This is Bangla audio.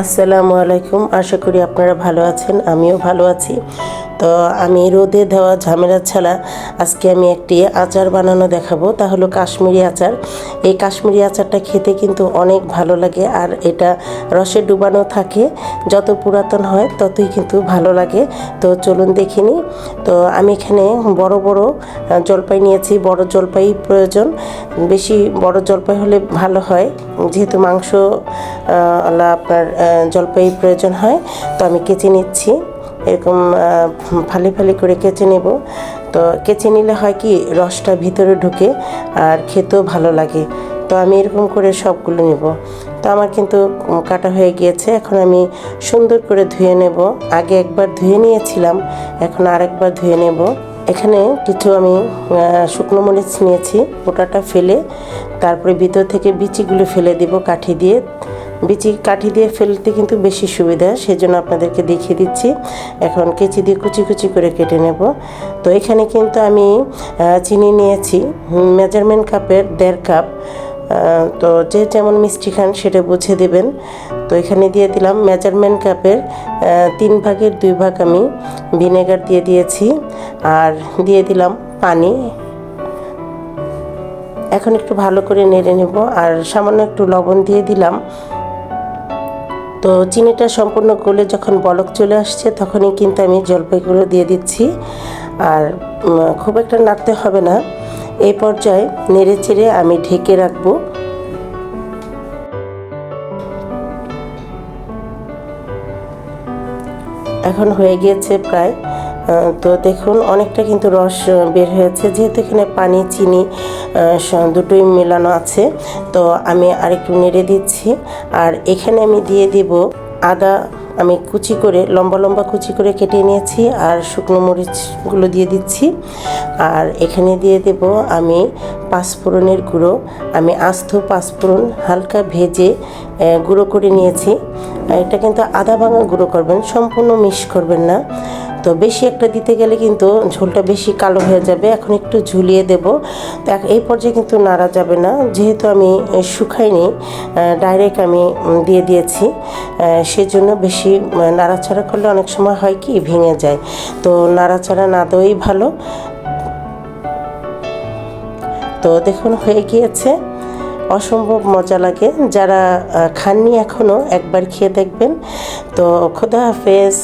আসসালামু আলাইকুম। আশা করি আপনারা ভালো আছেন আমিও ভালো আছি। তো আমি রোদে দেওয়া ঝামেলা ছাড়া আজকে আমি একটি আচার বানানো দেখাবো। তা হলো কাশ্মীরি আচার। এই কাশ্মীরি আচারটা খেতে কিন্তু অনেক ভালো লাগে আর এটা রসে ডুবানো থাকে। যত পুরাতন হয় ততই কিন্তু ভালো লাগে। তো চলুন দেখিনি তো আমি এখানে বড় বড় জলপাই নিয়েছি। বড় জলপাই প্রয়োজন। বেশি বড় জলপাই হলে ভালো হয়। যেহেতু মাংস আপনার জলপাই প্রয়োজন হয়। তো আমি কেচে নিচ্ছি। এরকম ফালি ফালি করে কেচে নেব। তো কেচে নিলে হয় কি, রসটা ভিতরে ঢুকে আর খেতেও ভালো লাগে। তো আমি এরকম করে সবগুলো নেব। তো আমার কিন্তু কাটা হয়ে গিয়েছে। এখন আমি সুন্দর করে ধুয়ে নেব। আগে একবার ধুয়ে নিয়েছিলাম, এখন আরেকবার ধুয়ে নেব। এখানে কিছু আমি শুকনো মরিচ নিয়েছি। ওটাটা ফেলে তারপরে ভিতর থেকে বিচিগুলো ফেলে দিব কাঠি দিয়ে। বিচি কাঠি দিয়ে ফেলতে কিন্তু বেশি সুবিধা, সেজন্য আপনাদেরকে দেখিয়ে দিচ্ছি। এখন কেচি দিয়ে কুচি কুচি করে কেটে নেব। তো এখানে কিন্তু আমি চিনি নিয়েছি মেজারমেন্ট কাপের দেড় কাপ। তো যে যেমন মিষ্টি খান সেটা বুঝে দেবেন। তো এখানে দিয়ে দিলাম মেজারমেন্ট কাপের তিন ভাগের দুই ভাগ আমি ভিনেগার দিয়ে দিয়েছি। আর দিয়ে দিলাম পানি। এখন একটু ভালো করে নেড়ে নেব। আর সামান্য একটু লবণ দিয়ে দিলাম। তো চিনিটা সম্পূর্ণ গলে যখন বলক চলে আসছে, তখনই কিন্তু আমি জলপাইগুলো দিয়ে দিচ্ছি। আর খুব একটা নাড়তে হবে না। এই পর্যায়ে নেড়ে চেড়ে আমি ঢেকে রাখব। এখন হয়ে গিয়েছে প্রায় তো দেখুন, অনেকটা কিন্তু রস বের হয়েছে। যেহেতু এখানে পানি, চিনি দুটোই মেলানো আছে, তো আমি আরেকটু নেড়ে দিচ্ছি। আর এখানে আমি দিয়ে দিব আদা। আমি কুচি করে, লম্বা লম্বা কুচি করে কেটে নিয়েছি আর শুকনো মরিচগুলো দিয়ে দিচ্ছি। আর এখানে দিয়ে দেব আমি পাঁচফোড়নের গুঁড়ো। আমি আস্ত পাঁচফোড়ন হালকা ভেজে গুঁড়ো করে নিয়েছি। এটা কিন্তু আদা ভাঙা গুঁড়ো করবেন, সম্পূর্ণ মিশ করবেন না। তো বেশি একটা দিতে গেলে কিন্তু ঝোলটা বেশি কালো হয়ে যাবে। এখন একটু ঝুলিয়ে দেব। তো এই পর্যায়ে কিন্তু নাড়া যাবে না। যেহেতু আমি শুকাইনি ডাইরেক্ট আমি দিয়ে দিয়েছি। সেজন্য বেশি নাড়াচাড়া করলে অনেক সময় হয় কি, ভেঙে যায়। তো নাড়াচাড়া না দেওয়াই ভালো। তো দেখুন, হয়ে গিয়েছে। অসম্ভব মজা লাগে। যারা খাননি এখনও একবার খেয়ে দেখবেন। তো খোদা হাফেজ।